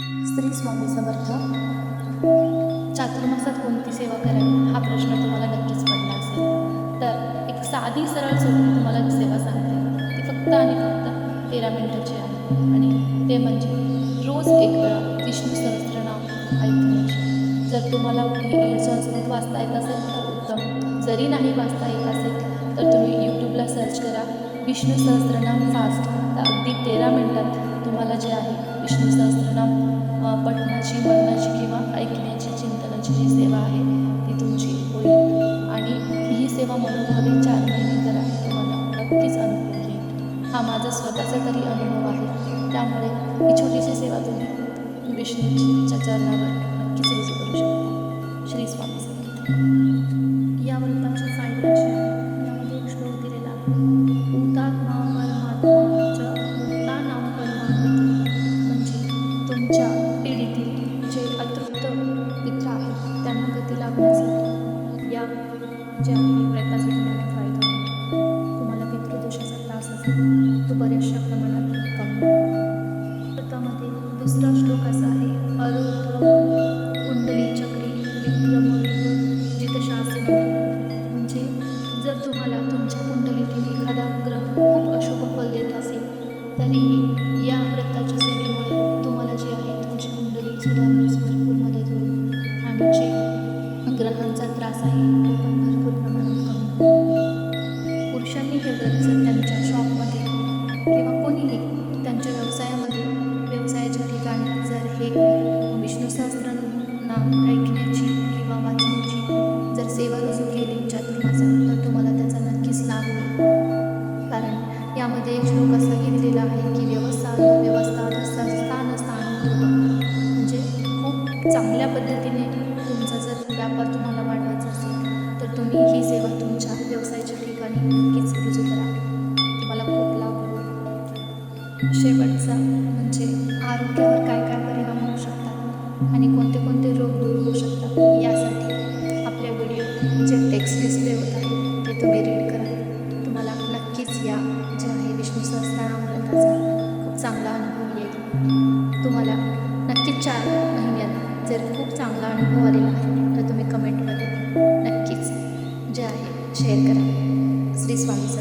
श्री स्वामी समर्थ चातुर्मासात कोणती सेवा करावी? हा प्रश्न तुम्हाला नक्कीच पडला असेल. तर एक साधी सरळ सोडून तुम्हाला सेवा सांगते. ती फक्त आणि फक्त तेरा मिनिटाची आहे. आणि ते म्हणजे रोज एक वेळा विष्णू सहस्त्रनाम ऐकण्याची. जर तुम्हाला संस्कृत वाचता येत असेल तर उत्तम. जरी नाही वाचता येत असेल तर तुम्ही यूट्यूबला सर्च करा. विष्णू सहस्त्रनाम फास्ट तर अगदी तेरा मिनिटात तुम्हाला जे आहे विष्णू सहस्त्रनाम अ, पठणाची म्हणण्याची किंवा ऐकण्याची चिंतनाची जी सेवा आहे ती तुमची होईल. आणि ही सेवा मनोभावे चार महिने करा तुम्हाला नक्कीच अनुभव येईल. हा माझा स्वतःचा तरी अनुभव आहे. त्यामुळे ही छोटीशी सेवा तुम्ही विष्णूच्या चरणावर नक्कीच रुजू करू शकता. श्री स्वामी संगीत या व्रताचे फायदे यामध्ये श्लोक दिलेला आहे. तुमच्या पिढीतील जे अतृप्त मित्र आहेत त्यांना गती लागण्यासाठी या ज्या प्रयत्नासाठी तुम्हाला फायदा तुम्हाला पितृदोषाचा त्रास असेल तो बऱ्याचशा प्रमाणात कमी व्रतामध्ये दुसरा श्लोक असा आहे अरुद्र कुंडली चक्री विक्रम जितशास्त्र म्हणजे जर तुम्हाला तुमच्या कुंडलीतील एखादा ग्रह खूप अशुभ फल देत असेल तरीही ग्रहांचा त्रास आहे तो पण भरपूर प्रमाणात कमी पुरुषांनी हे व्रत जर त्यांच्या शॉपमध्ये किंवा कोणीही त्यांच्या व्यवसायामध्ये व्यवसायाच्या ठिकाणी जर हे विष्णू सहस्त्रनाम ऐकण्याची किंवा वाचण्याची जर सेवा रुजू केली चातुर्मासात तर तुम्हाला त्याचा नक्कीच लाभ होईल. कारण यामध्ये एक श्लोक असा घेतलेला आहे की व्यवस्था व्यवस्था स्थान स्थान. म्हणजे खूप चांगल्या पद्धतीने व्यापार तुम्हाला वाढवायचा असेल तर तुम्ही ही सेवा तुमच्या व्यवसायाच्या ठिकाणी नक्कीच रुजू करा. तुम्हाला खूप लाभ होईल. शेवटचा म्हणजे आरोग्यावर काय काय परिणाम होऊ शकतात आणि कोणते कोणते रोग दूर होऊ शकतात यासाठी आपल्या व्हिडिओ जे टेक्स्ट डिस्प्ले होत आहे ते तुम्ही रीड करा. तुम्हाला नक्कीच या जे आहे विष्णू सहस्रनाम खूप चांगला अनुभव येईल. तुम्हाला नक्कीच चार जर खूप चांगला अनुभव आलेला आहे तर तुम्ही कमेंटमध्ये नक्कीच जे आहे शेअर करा. श्री स्वामी सर